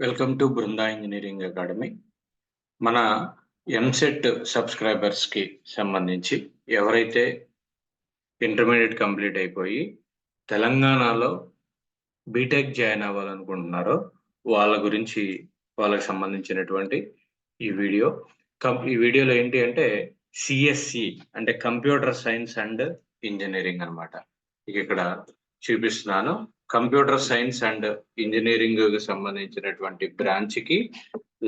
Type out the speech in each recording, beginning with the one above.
Welcome to Brinda engineering academy. మన ఎంసెట్ సబ్స్క్రైబర్స్కి సంబంధించి ఎవరైతే ఇంటర్మీడియట్ కంప్లీట్ అయిపోయి తెలంగాణలో బీటెక్ జాయిన్ అవ్వాలనుకుంటున్నారో వాళ్ళ గురించి వాళ్ళకి సంబంధించినటువంటి ఈ వీడియో. ఈ వీడియోలో ఏంటి అంటే సిఎస్సి అంటే కంప్యూటర్ సైన్స్ అండ్ ఇంజనీరింగ్ అన్నమాట. ఇక ఇక్కడ చూపిస్తున్నాను. కంప్యూటర్ సైన్స్ అండ్ ఇంజనీరింగ్కి సంబంధించినటువంటి బ్రాంచ్కి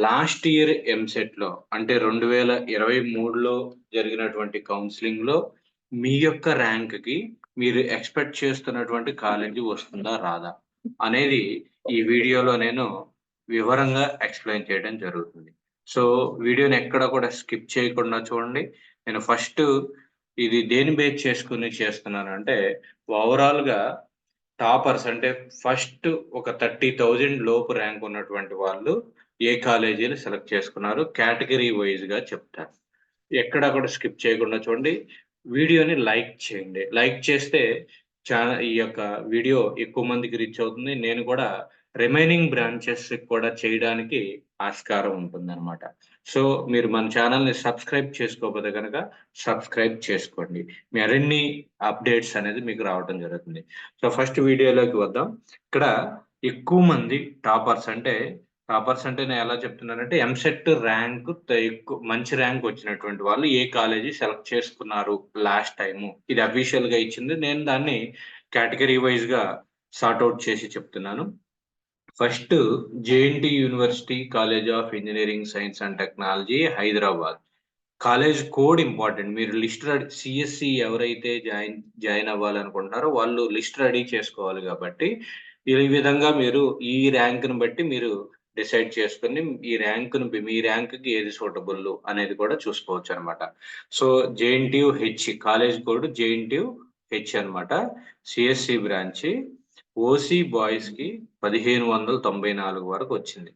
లాస్ట్ ఇయర్ ఎంసెట్లో అంటే రెండు వేల ఇరవై మూడులో జరిగినటువంటి కౌన్సిలింగ్లో మీ యొక్క ర్యాంక్కి మీరు ఎక్స్పెక్ట్ చేస్తున్నటువంటి కాలేజీ వస్తుందా రాదా అనేది ఈ వీడియోలో నేను వివరంగా ఎక్స్ప్లెయిన్ చేయడం జరుగుతుంది. సో వీడియోని ఎక్కడ కూడా స్కిప్ చేయకుండా చూడండి. నేను ఫస్ట్ ఇది దేని బేస్ చేసుకుని చేస్తున్నాను అంటే ఓవరాల్గా టాపర్స్ అంటే ఫస్ట్ ఒక థర్టీ థౌజండ్ లోపు ర్యాంక్ ఉన్నటువంటి వాళ్ళు ఏ కాలేజీలు సెలెక్ట్ చేసుకున్నారు కేటగిరీ వైజ్గా చెప్తారు. ఎక్కడ కూడా స్కిప్ చేయకుండా చూడండి. వీడియోని లైక్ చేయండి. లైక్ చేస్తే చాలా ఈ యొక్క వీడియో ఎక్కువ మందికి రీచ్ అవుతుంది. నేను కూడా రిమైనింగ్ బ్రాంచెస్ కూడా చేయడానికి ఆస్కారం ఉంటుంది అనమాట సో మీరు మన ఛానల్ని సబ్స్క్రైబ్ చేసుకోకపోతే కనుక సబ్స్క్రైబ్ చేసుకోండి. మరిన్ని అప్డేట్స్ అనేది మీకు రావడం జరుగుతుంది. సో ఫస్ట్ వీడియోలోకి వద్దాం. ఇక్కడ ఎక్కువ మంది టాపర్స్ అంటే టాపర్స్ అంటే నేను ఎలా చెప్తున్నానంటే ఎంసెట్ ర్యాంక్ ఎక్కువ మంచి ర్యాంక్ వచ్చినటువంటి వాళ్ళు ఏ కాలేజీ సెలెక్ట్ చేసుకున్నారు లాస్ట్ టైము. ఇది అఫీషియల్గా ఇచ్చింది. నేను దాన్ని కేటగిరీ వైజ్గా సార్ట్అవుట్ అవుట్ చేసి చెప్తున్నాను. First JNT university college of engineering science and technology Hyderabad. College code important. మీరు లిస్ట్ రెడీ సిఎస్సి ఎవరైతే జాయిన్ జాయిన్ అవ్వాలనుకుంటున్నారో వాళ్ళు లిస్ట్ రెడీ చేసుకోవాలి కాబట్టి ఈ విధంగా మీరు ఈ ర్యాంక్ను బట్టి మీరు డిసైడ్ చేసుకుని ఈ ర్యాంక్ను మీ ర్యాంక్కి ఏది సూటబుల్ అనేది కూడా చూసుకోవచ్చు అనమాట so JNTU H college code JNTU H అనమాట సిఎస్సి బ్రాంచి. ఓసీ బాయ్స్కి పదిహేను వందల తొంభై నాలుగు వరకు వచ్చింది.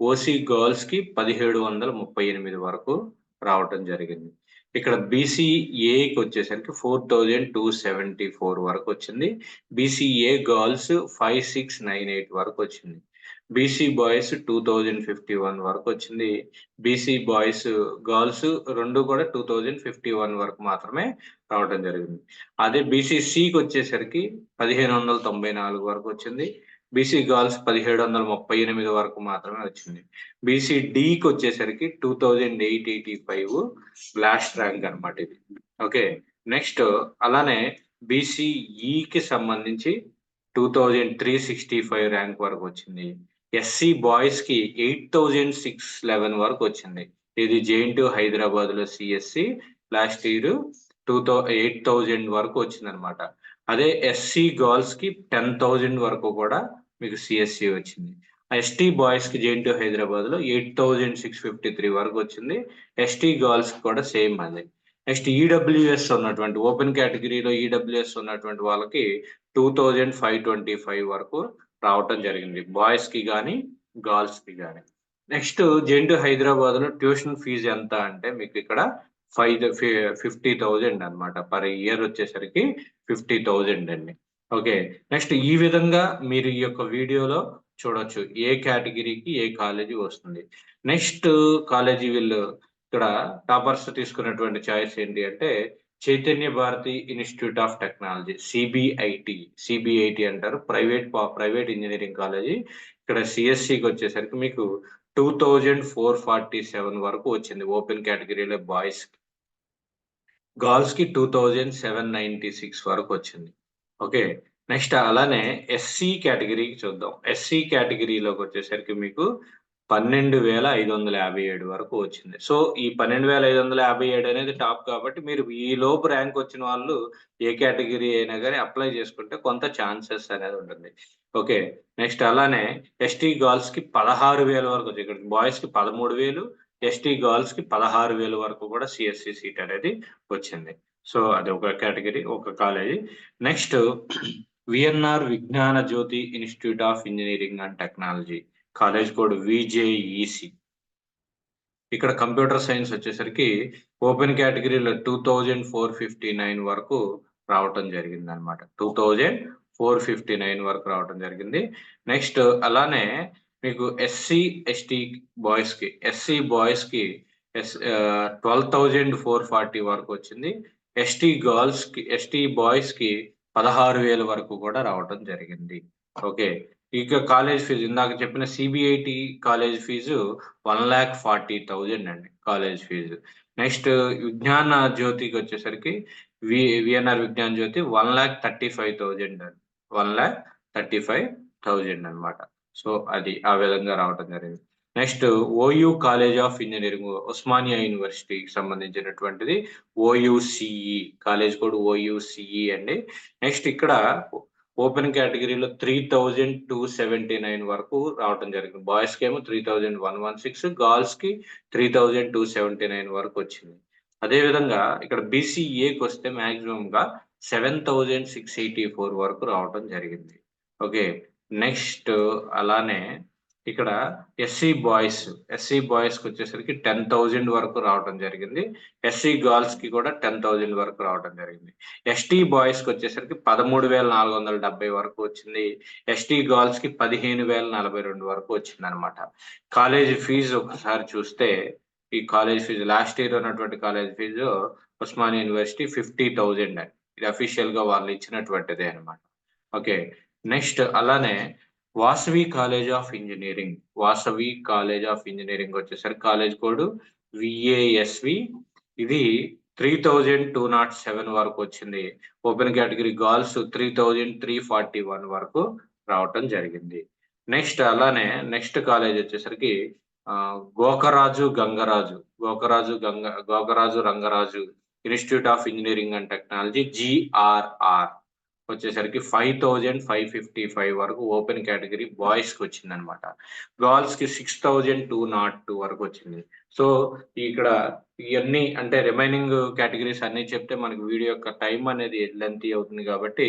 ఓసీ గర్ల్స్కి పదిహేడు వందల ముప్పై ఎనిమిది వరకు రావటం జరిగింది. ఇక్కడ బీసీఏకి వచ్చేసరికి four thousand two seventy four వరకు వచ్చింది. BCA girls five six nine eight వరకు వచ్చింది. BC boys two thousand fifty one వరకు వచ్చింది. బీసీ బాయ్స్ గర్ల్స్ రెండు కూడా టూ థౌజండ్ ఫిఫ్టీ వన్ వరకు మాత్రమే రావడం జరిగింది. అదే బీసీసీకి వచ్చేసరికి పదిహేను వందల తొంభై నాలుగు వరకు వచ్చింది. బీసీ గర్ల్స్ పదిహేడు వందల ముప్పై ఎనిమిది వరకు మాత్రమే వచ్చింది. బీసీ డికి వచ్చేసరికి two thousand eight eighty five last rank అనమాట ఇది. ఓకే నెక్స్ట్ అలానే బీసీఈకి సంబంధించి two thousand three sixty five rank వరకు వచ్చింది. ఎస్సీ బాయ్స్కి ఎయిట్ థౌజండ్ సిక్స్ లెవెన్ వరకు వచ్చింది. ఇది జేఎన్టీ హైదరాబాద్లో CSE last year two thou eight thousand వరకు వచ్చింది అనమాట అదే ఎస్సీ గర్ల్స్కి టెన్ థౌజండ్ వరకు కూడా మీకు సిఎస్సి వచ్చింది. ఎస్టీ బాయ్స్కి జేఎన్టీ హైదరాబాద్లో eight thousand six fifty three వరకు వచ్చింది. ఎస్టీ గర్ల్స్ కూడా సేమ్ అది. నెక్స్ట్ ఈడబ్ల్యూఎస్ ఉన్నటువంటి ఓపెన్ కేటగిరీలో ఈడబ్ల్యూఎస్ ఉన్నటువంటి వాళ్ళకి two thousand five twenty five వరకు రావటం జరిగింది. బాయ్స్కి కానీ గర్ల్స్కి కానీ నెక్స్ట్ జెంటు హైదరాబాద్లో ట్యూషన్ ఫీజు ఎంత అంటే మీకు ఇక్కడ ఫైవ్ ఫిఫ్టీ థౌజండ్ అనమాట పర్ ఇయర్ వచ్చేసరికి ఫిఫ్టీ థౌజండ్ అండి. ఓకే నెక్స్ట్ ఈ విధంగా మీరు ఈ యొక్క వీడియోలో చూడొచ్చు. ఏ కేటగిరీకి ఏ కాలేజీ వస్తుంది. నెక్స్ట్ కాలేజీ వీళ్ళు ఇక్కడ టాపర్స్ తీసుకున్నటువంటి చాయిస్ ఏంటి అంటే Chaitanya Bharathi institute of technology CBIT CBIT అంటారు. Private private engineering college. ఇక్కడ సిఎస్సికి వచ్చేసరికి మీకు two thousand four forty seven వరకు వచ్చింది. ఓపెన్ కేటగిరీలో బాయ్స్ గర్ల్స్కి two thousand seven ninety six వరకు వచ్చింది. ఓకే. నెక్స్ట్ అలానే ఎస్సీ కేటగిరీకి చూద్దాం. ఎస్సీ కేటగిరీలోకి వచ్చేసరికి మీకు పన్నెండు వేల ఐదు వందల యాభై ఏడు వరకు వచ్చింది. సో ఈ పన్నెండు వేల ఐదు వందల యాభై ఏడు అనేది టాప్ కాబట్టి మీరు ఈ లోపు ర్యాంక్ వచ్చిన వాళ్ళు ఏ కేటగిరీ అయినా కానీ అప్లై చేసుకుంటే కొంత ఛాన్సెస్ అనేది ఉంటుంది. ఓకే నెక్స్ట్ అలానే ఎస్టీ గర్ల్స్కి పదహారు వేల వరకు వచ్చింది ఇక్కడ బాయ్స్కి పదమూడు వేలు ఎస్టీ గర్ల్స్కి పదహారు వేల వరకు కూడా సిఎస్సి సీట్ అనేది వచ్చింది. సో అది ఒక కేటగిరీ ఒక college. Next VNR Vignana Jyothi institute of engineering and technology. College code VJEC ఇక్కడ కంప్యూటర్ సైన్స్ వచ్చేసరికి ఓపెన్ కేటగిరీలో two thousand four fifty nine వరకు రావటం జరిగింది అనమాట two thousand four fifty nine వరకు రావటం జరిగింది. నెక్స్ట్ అలానే మీకు ఎస్సీ ఎస్టీ బాయ్స్కి ఎస్సీ బాయ్స్కి S twelve thousand four forty వరకు వచ్చింది. ఎస్టీ గర్ల్స్కి ఎస్టీ బాయ్స్కి పదహారు వేల వరకు కూడా రావటం జరిగింది. ఓకే. ఇక కాలేజ్ ఫీజు ఇందాక చెప్పిన CBIT college fees one lakh forty thousand అండి కాలేజ్ ఫీజు నెక్స్ట్ విజ్ఞాన జ్యోతికి వచ్చేసరికి V VNR Vignana Jyothi one lakh thirty five thousand అండి. One lakh thirty five thousand అనమాట సో అది ఆ విధంగా రావడం జరిగింది. Next OU college of engineering Osmania యూనివర్సిటీకి సంబంధించినటువంటిది ఓయుసిఈ కాలేజ్ కోడ్ ఓయుసిఈ అండి. నెక్స్ట్ ఇక్కడ ఓపెన్ కేటగిరీలో three thousand two seventy nine వరకు రావడం జరిగింది. బాయ్స్కి ఏమో three thousand one one six గర్ల్స్కి three thousand two seventy nine వరకు వచ్చింది. అదే విధంగా ఇక్కడ బీసీఏకి వస్తే మాక్సిమం గా seven thousand six eighty four వరకు రావడం జరిగింది. ఓకే నెక్స్ట్ అలానే ఇక్కడ ఎస్సీ బాయ్స్ ఎస్సీ బాయ్స్కి వచ్చేసరికి టెన్ థౌజండ్ వరకు రావడం జరిగింది. ఎస్సీ గర్ల్స్కి కూడా టెన్ థౌజండ్ వరకు రావడం జరిగింది. ఎస్టీ బాయ్స్కి వచ్చేసరికి పదమూడు వేల నాలుగు వందల డెబ్బై వరకు వచ్చింది. ఎస్టీ గర్ల్స్కి పదిహేను వేల నలభై రెండు వరకు వచ్చింది అనమాట కాలేజ్ ఫీజు ఒకసారి చూస్తే ఈ కాలేజ్ ఫీజు లాస్ట్ ఇయర్ ఉన్నటువంటి college fees Osmania university fifty thousand ఇది అఫీషియల్గా వాళ్ళు ఇచ్చినటువంటిదే అనమాట ఓకే నెక్స్ట్ అలానే Vasavi college of engineering Vasavi college of engineering వచ్చేసరికి కాలేజ్ కోడ్ విఏఎస్వి ఇది three thousand two not seven వరకు వచ్చింది. Open category girls three thousand three forty one వరకు రావటం జరిగింది. నెక్స్ట్ అలానే నెక్స్ట్ కాలేజ్ వచ్చేసరికి Gokaraju Gangaraju. Gokaraju Ganga Gokaraju Rangaraju. Institute of engineering and technology GRR వచ్చేసరికి five thousand five fifty five వరకు open category బాయ్స్కి వచ్చింది అనమాట గర్ల్స్కి six thousand two not two వరకు వచ్చింది. సో ఇక్కడ ఇవన్నీ అంటే రిమైనింగ్ కేటగిరీస్ అన్ని చెప్తే మనకి వీడియో యొక్క టైం అనేది లెంతీ అవుతుంది కాబట్టి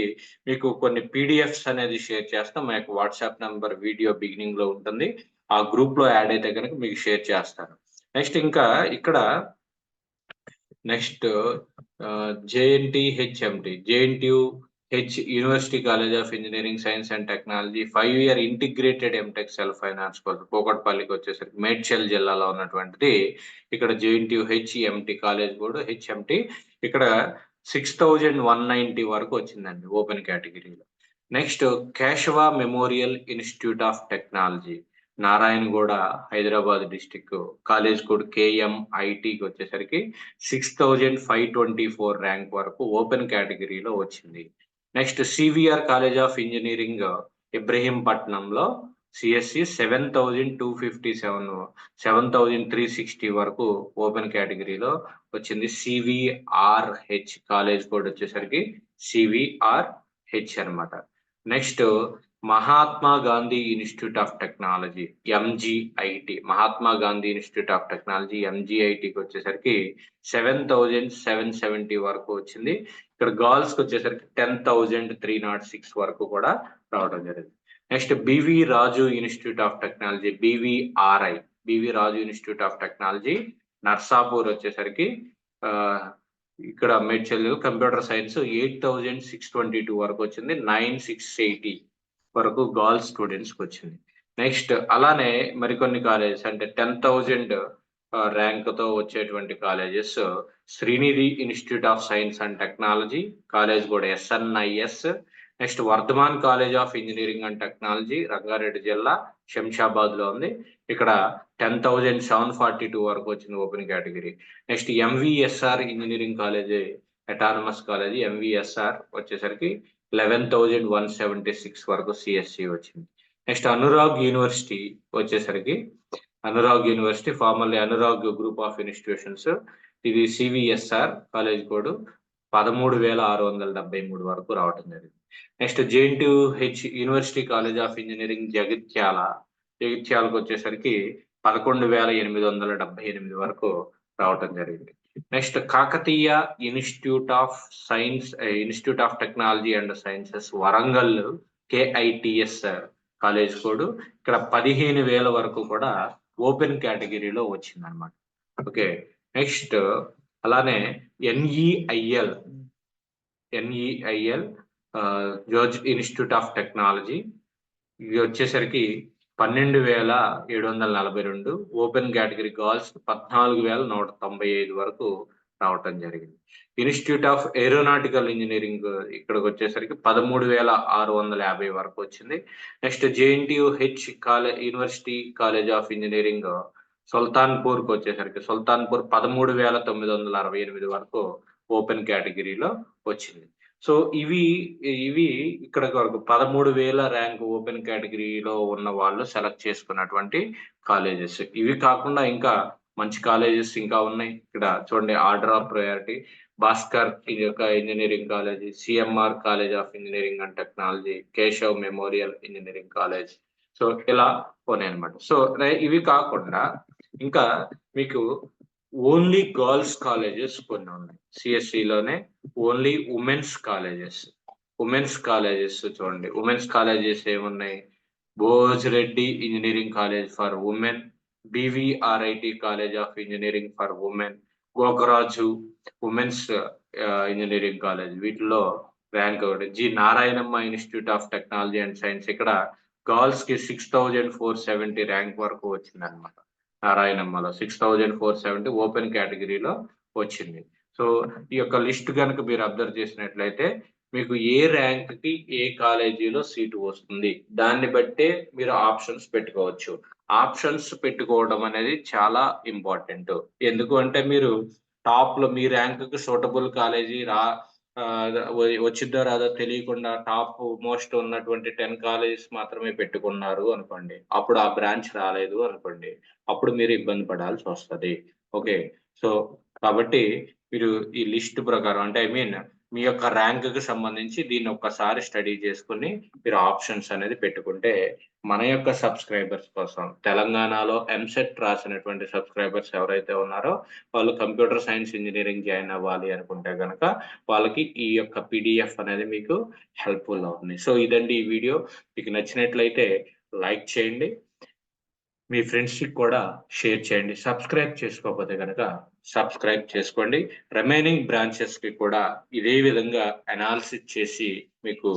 మీకు కొన్ని పీడిఎఫ్స్ అనేది షేర్ చేస్తాం మా యొక్క వాట్సాప్ నెంబర్ వీడియో బిగినింగ్లో ఉంటుంది. ఆ గ్రూప్లో యాడ్ అయితే కనుక మీకు షేర్ చేస్తాను. నెక్స్ట్ ఇంకా ఇక్కడ next JNT HMT JNTU H university college of engineering science and technology five year integrated MTech self finance course పోకట్పల్లికి వచ్చేసరికి మేడ్చల్ జిల్లాలో ఉన్నటువంటిది. ఇక్కడ జేఎన్టీయు హెచ్ఎంటి కాలేజ్ కూడా హెచ్ఎంటి ఇక్కడ సిక్స్ థౌజండ్ వన్ నైంటీ వరకు వచ్చిందండి ఓపెన్ కేటగిరీలో. Next Keshava memorial institute of technology Narayanaguda Hyderabad district college code KM ఐటీకి వచ్చేసరికి six thousand five twenty four rank వరకు ఓపెన్ కేటగిరీలో వచ్చింది. Next CVR college of engineering ఇబ్రహీంపట్నంలో CSE seven thousand two fifty seven seven thousand three sixty వరకు open కేటగిరీలో వచ్చింది. CVR H college code వచ్చేసరికి CVR H అనమాట next Mahatma Gandhi institute of technology MGIT Mahatma Gandhi institute of technology ఎంజిఐటికి వచ్చేసరికి seven thousand seven seventy వరకు వచ్చింది. ఇక్కడ గర్ల్స్కి వచ్చేసరికి ten thousand three not six వరకు కూడా రావడం జరిగింది. Next BV Raju institute of technology BVRI BV Raju institute of technology Narsapur వచ్చేసరికి ఇక్కడ Medchal computer science eight thousand six twenty two వరకు వచ్చింది. Nine six eighty. వరకు గర్ల్స్ స్టూడెంట్స్కి వచ్చింది. నెక్స్ట్ అలానే మరికొన్ని కాలేజెస్ అంటే టెన్ థౌజండ్ ర్యాంక్తో వచ్చేటువంటి colleges Srinidhi institute of science and technology college కూడా SNIS next Vardhaman college of engineering and technology Rangareddy జిల్లా శంషాబాద్లో ఉంది. ఇక్కడ ten thousand seven forty two వరకు వచ్చింది open category. Next MVSR engineering college autonomous college MVSR వచ్చేసరికి eleven thousand one seventy six వరకు CSE వచ్చింది. నెక్స్ట్ అనురాగ్ యూనివర్సిటీ వచ్చేసరికి Anurag university formally Anurag group of institutions ఇది సివిఎస్ఆర్ కాలేజ్ కోడ్ పదమూడు వేల ఆరు వందల డెబ్బై మూడు వరకు రావడం జరిగింది. Next JNT H university college of engineering Jagtial జగిత్యాలకు వచ్చేసరికి పదకొండు వేల ఎనిమిది వందల డెబ్బై ఎనిమిది వరకు రావటం జరిగింది. Next Kakatiya institute of science institute of technology and sciences Warangal KITS college code ఇక్కడ పదిహేను వేల వరకు కూడా ఓపెన్ కేటగిరీలో వచ్చింది అనమాట ఓకే నెక్స్ట్ అలానే NEIL NEIL George institute of technology ఇవి వచ్చేసరికి పన్నెండు వేల ఏడు వందల నలభై రెండు ఓపెన్ కేటగిరీ గర్ల్స్ పద్నాలుగు వేల నూట తొంభై ఐదు వరకు రావటం జరిగింది. ఇన్స్టిట్యూట్ ఆఫ్ ఏరోనాటికల్ ఇంజనీరింగ్ ఇక్కడికి వచ్చేసరికి పదమూడు వేల ఆరు వందల యాభై వరకు వచ్చింది. Next JNTU H college university college of engineering సుల్తాన్పూర్కి వచ్చేసరికి సుల్తాన్పూర్ పదమూడు వేల తొమ్మిది వందల అరవై ఎనిమిది వరకు ఓపెన్ కేటగిరీలో వచ్చింది. సో ఇవి ఇవి ఇక్కడ వరకు పదమూడు వేల ర్యాంక్ ఓపెన్ కేటగిరీలో ఉన్న వాళ్ళు సెలెక్ట్ చేసుకున్నటువంటి కాలేజెస్. ఇవి కాకుండా ఇంకా మంచి కాలేజెస్ ఇంకా ఉన్నాయి. ఇక్కడ చూడండి ఆర్డర్ ఆఫ్ ప్రయారిటీ భాస్కర్ ఇది యొక్క engineering college CMR college of engineering and technology Keshav memorial engineering college. So ఇలా ఉన్నాయి అనమాట సో ఇవి కాకుండా ఇంకా మీకు ఓన్లీ గర్ల్స్ కాలేజెస్ కొన్ని ఉన్నాయి. సిఎస్సిలోనే లోనే only women's colleges. Women's colleges చూడండి. ఉమెన్స్ కాలేజెస్ ఏమున్నాయి? Bhoj Reddy engineering college for women BVRIT college of engineering for women Gokaraju women's engineering college. వీటిలో ర్యాంక్ ఒకటి. G Narayanamma institute of technology and science. ఇక్కడ గర్ల్స్కి six thousand four seventy rank వరకు వచ్చిందనమాట నారాయణమ్మలో six thousand four seventy open కేటగిరీలో వచ్చింది. So ఈ యొక్క లిస్ట్ కనుక మీరు అబ్జర్వ్ చేసినట్లయితే మీకు ఏ ర్యాంక్కి ఏ కాలేజీలో సీటు వస్తుంది? దాన్ని బట్టే మీరు ఆప్షన్స్ పెట్టుకోవచ్చు. ఆప్షన్స్ పెట్టుకోవడం అనేది చాలా ఇంపార్టెంట్ ఎందుకు అంటే మీరు టాప్లో మీ ర్యాంక్కి సూటబుల్ కాలేజీ రా వచ్చిద్దో రాదో తెలియకుండా టాప్ మోస్ట్ ఉన్నటువంటి టెన్ కాలేజెస్ మాత్రమే పెట్టుకున్నారు అనుకోండి. అప్పుడు ఆ బ్రాంచ్ రాలేదు అనుకోండి. అప్పుడు మీరు ఇబ్బంది పడాల్సి వస్తది. ఓకే. సో కాబట్టి మీరు ఈ లిస్ట్ ప్రకారం అంటే ఐ మీన్ మీ యొక్క ర్యాంక్కి సంబంధించి దీన్ని ఒక్కసారి స్టడీ చేసుకుని మీరు ఆప్షన్స్ అనేది పెట్టుకుంటే మన యొక్క సబ్స్క్రైబర్స్ కోసం తెలంగాణలో ఎంసెట్ రాసినటువంటి సబ్స్క్రైబర్స్ ఎవరైతే ఉన్నారో వాళ్ళు కంప్యూటర్ సైన్స్ ఇంజనీరింగ్ జాయిన్ అవ్వాలి అనుకుంటే కనుక వాళ్ళకి ఈ యొక్క పీడిఎఫ్ అనేది మీకు హెల్ప్ఫుల్ అవుతుంది. సో ఇదండి ఈ వీడియో మీకు నచ్చినట్లయితే లైక్ చేయండి. మీ ఫ్రెండ్స్కి కూడా షేర్ చేయండి. సబ్స్క్రైబ్ చేసుకోకపోతే కనుక సబ్స్క్రైబ్ చేసుకోండి. రిమైనింగ్ బ్రాంచెస్కి కూడా ఇదే విధంగా అనాలిసిస్ చేసి మీకు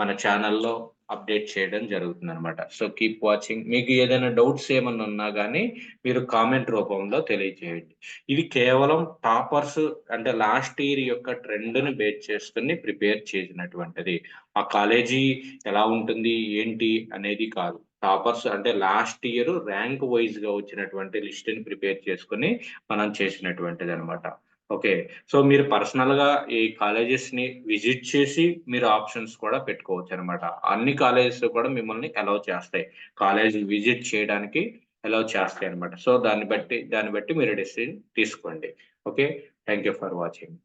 మన ఛానల్లో అప్డేట్ చేయడం జరుగుతుంది అనమాట సో కీప్ వాచింగ్ మీకు ఏదైనా డౌట్స్ ఏమన్నా ఉన్నా కానీ మీరు కామెంట్ రూపంలో తెలియజేయండి. ఇది కేవలం టాపర్స్ అంటే లాస్ట్ ఇయర్ యొక్క ట్రెండ్ని బేస్ చేసుకుని ప్రిపేర్ చేసినటువంటిది. ఆ కాలేజీ ఎలా ఉంటుంది ఏంటి అనేది కాదు. టాపర్స్ అంటే లాస్ట్ ఇయర్ ర్యాంక్ వైజ్గా వచ్చినటువంటి లిస్ట్ని ప్రిపేర్ చేసుకుని మనం చేసినటువంటిది అనమాట ఓకే. సో మీరు పర్సనల్గా ఈ కాలేజెస్ని విజిట్ చేసి మీరు ఆప్షన్స్ కూడా పెట్టుకోవచ్చు అనమాట అన్ని కాలేజెస్ కూడా మిమ్మల్ని అలౌ చేస్తాయి. కాలేజ్ విజిట్ చేయడానికి అలౌ చేస్తాయి అనమాట సో దాన్ని బట్టి దాన్ని బట్టి మీరు డెసిషన్ తీసుకోండి. Okay. Thank you for watching.